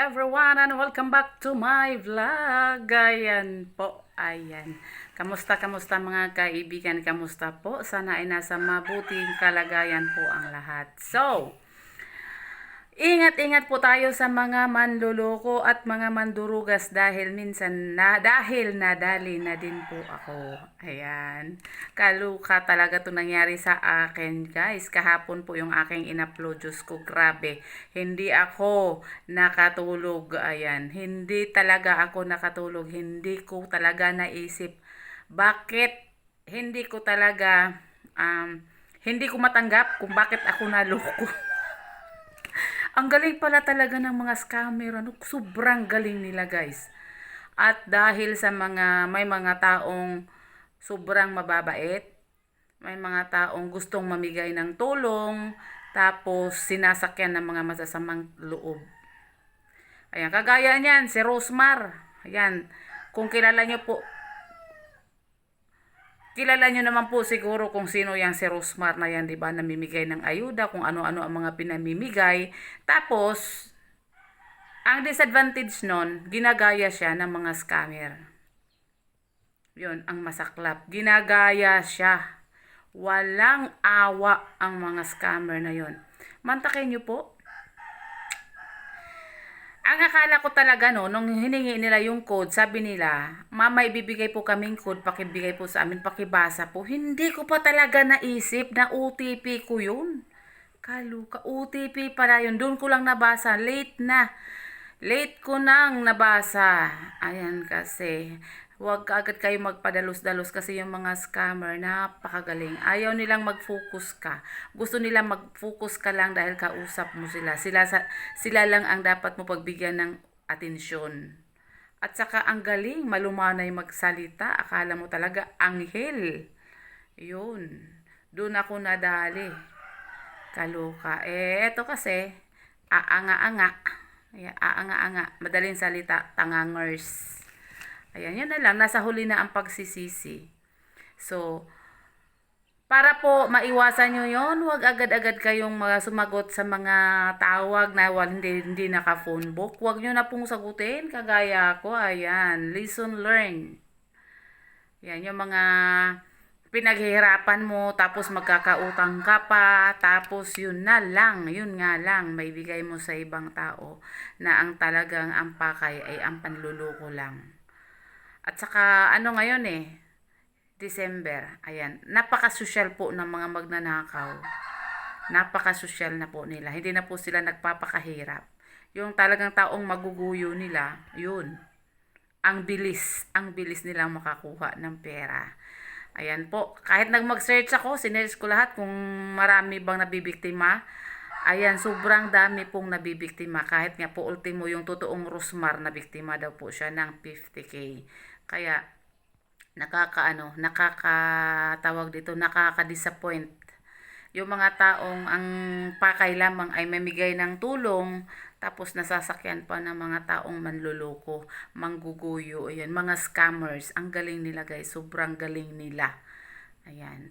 everyone and welcome back to my vlog. Ayan po, ayan. Kamusta, kamusta mga kaibigan? Kamusta po? Sana ay nasa mabuting kalagayan po ang lahat. So, Ingat-ingat po tayo sa mga manluloko at mga mandurugas dahil minsan na dahil nadali na din po ako. Ayan. Kaluka talaga 'to nangyari sa akin, guys. Kahapon po yung aking in-upload Diyos ko, grabe. Hindi ako nakatulog. Ayan. Hindi talaga ako nakatulog. Hindi ko talaga naisip bakit hindi ko talaga um, hindi ko matanggap kung bakit ako naloko. Ang galing pala talaga ng mga scammer. Ano, sobrang galing nila guys. At dahil sa mga, may mga taong sobrang mababait, may mga taong gustong mamigay ng tulong, tapos sinasakyan ng mga masasamang loob. Ayan, kagaya niyan, si Rosmar. Ayan, kung kilala niyo po, Kilala nyo naman po siguro kung sino yung si Rosmar na yan, di ba? Namimigay ng ayuda, kung ano-ano ang mga pinamimigay. Tapos, ang disadvantage nun, ginagaya siya ng mga scammer. Yun, ang masaklap. Ginagaya siya. Walang awa ang mga scammer na yun. Mantakin nyo po, ang akala ko talaga no, nung hiningi nila yung code, sabi nila, mama ibibigay po kaming code, pakibigay po sa amin, pakibasa po. Hindi ko pa talaga naisip na OTP ko yun. Kaluka, OTP pala yun. Doon ko lang nabasa, late na. Late ko nang nabasa. Ayan kasi, huwag agad kayo magpadalos-dalos kasi yung mga scammer, napakagaling. Ayaw nilang mag-focus ka. Gusto nila mag-focus ka lang dahil kausap mo sila. Sila, sila lang ang dapat mo pagbigyan ng atensyon. At saka ang galing, malumanay magsalita. Akala mo talaga anghel. Yun. Doon ako nadali. Kaluka. Eh, eto kasi, aanga-anga. Ayan, aanga-anga. Madaling salita, tangangers. Ayan, yun na lang. Nasa huli na ang pagsisisi. So, para po maiwasan nyo yon huwag agad-agad kayong mga sumagot sa mga tawag na wal, hindi, hindi naka-phone book. Huwag nyo na pong sagutin, kagaya ko. Ayan, lesson learned. Yan, yung mga pinaghihirapan mo, tapos magkakautang ka pa, tapos yun na lang, yun nga lang, may bigay mo sa ibang tao na ang talagang ang pakay ay ang panluloko lang. At saka, ano ngayon eh, December, ayan, napaka-social po ng mga magnanakaw. Napaka-social na po nila. Hindi na po sila nagpapakahirap. Yung talagang taong maguguyo nila, yun. Ang bilis, ang bilis nilang makakuha ng pera. Ayan po, kahit nag mag-search ako, sinearch ko lahat kung marami bang nabibiktima. Ayan, sobrang dami pong nabibiktima. Kahit nga po ultimo yung totoong Rosmar na biktima daw po siya ng 50k. Kaya, nakakaano, nakakatawag dito, nakaka-disappoint. Yung mga taong ang pakay lamang ay mamigay ng tulong, tapos nasasakyan pa ng mga taong manluloko, mangguguyo, ayan, mga scammers. Ang galing nila guys, sobrang galing nila. Ayan.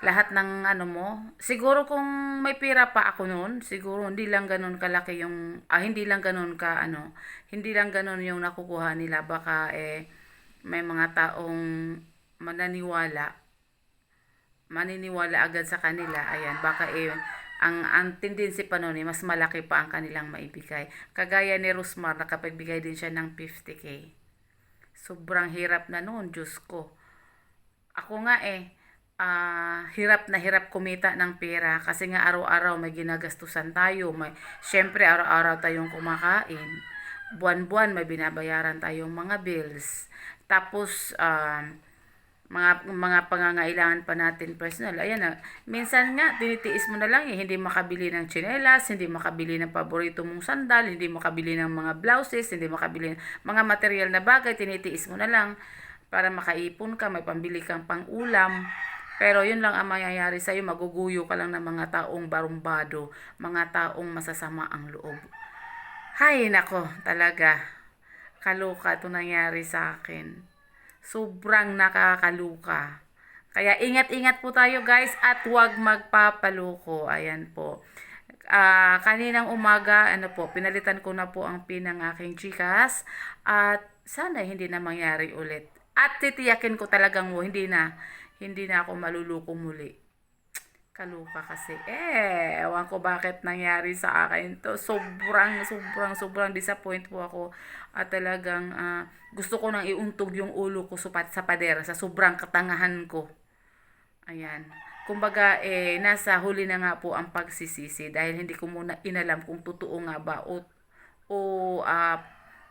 Lahat ng ano mo, siguro kung may pira pa ako noon, siguro hindi lang ganun kalaki yung, ah, hindi lang ganun ka, ano, hindi lang ganun yung nakukuha nila. Baka eh, may mga taong mananiwala, maniniwala agad sa kanila. Ayan, baka eh, ang, ang tendency pa noon eh, mas malaki pa ang kanilang maibigay. Kagaya ni Rosmar, nakapagbigay din siya ng 50k. Sobrang hirap na noon, Diyos ko. Ako nga eh, ah, hirap na hirap kumita ng pera kasi nga araw-araw may ginagastusan tayo. May, syempre, araw-araw tayong kumakain. Buwan-buwan may binabayaran tayong mga bills. Tapos, um, mga mga pangangailangan pa natin personal. Ayan na. Minsan nga tinitiis mo na lang eh, hindi makabili ng tsinelas, hindi makabili ng paborito mong sandal, hindi makabili ng mga blouses, hindi makabili ng mga material na bagay, tinitiis mo na lang para makaipon ka, may pambili kang pang-ulam. Pero yun lang ang mangyayari sa'yo, maguguyo ka lang ng mga taong barumbado, mga taong masasama ang loob. Hay nako, talaga. Kaluka ito nangyari sa akin. Sobrang nakakaluka. Kaya ingat-ingat po tayo guys at huwag magpapaluko. Ayan po. Ah, kaninang umaga, ano po, pinalitan ko na po ang pin ng aking Gcash at sana hindi na mangyari ulit. At titiyakin ko talagang mo, hindi na, hindi na ako maluluko muli. Kaluka kasi. Eh, ewan ko bakit nangyari sa akin to. Sobrang, sobrang, sobrang disappoint po ako. At talagang ah, gusto ko nang iuntog yung ulo ko sa, pa- sa pader sa sobrang katangahan ko. Ayan. Kumbaga, eh, nasa huli na nga po ang pagsisisi dahil hindi ko muna inalam kung totoo nga ba o, o ah,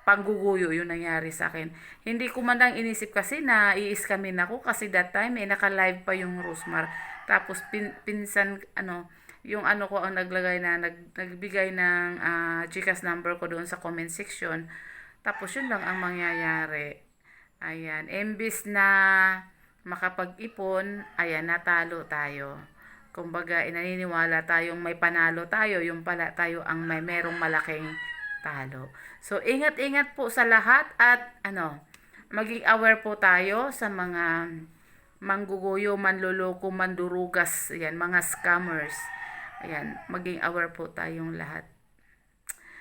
pangguguyo yung nangyari sa akin. Hindi ko man lang inisip kasi na i-scamin ako kasi that time eh, naka-live pa yung Rosmar. Tapos pin, pinsan, ano, yung ano ko ang naglagay na, nag, nagbigay ng ah, Gcash number ko doon sa comment section. Tapos yun lang ang mangyayari. Ayan, embis na makapag-ipon, ayan, natalo tayo. Kumbaga, inaniniwala tayong may panalo tayo, yung pala tayo ang may merong malaking talo. So, ingat-ingat po sa lahat at ano, maging aware po tayo sa mga mangguguyo, manluloko, mandurugas, ayan, mga scammers. Ayan, maging aware po tayong lahat.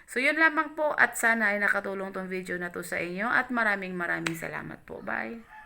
So, yun lamang po at sana ay nakatulong tong video na to sa inyo at maraming maraming salamat po. Bye!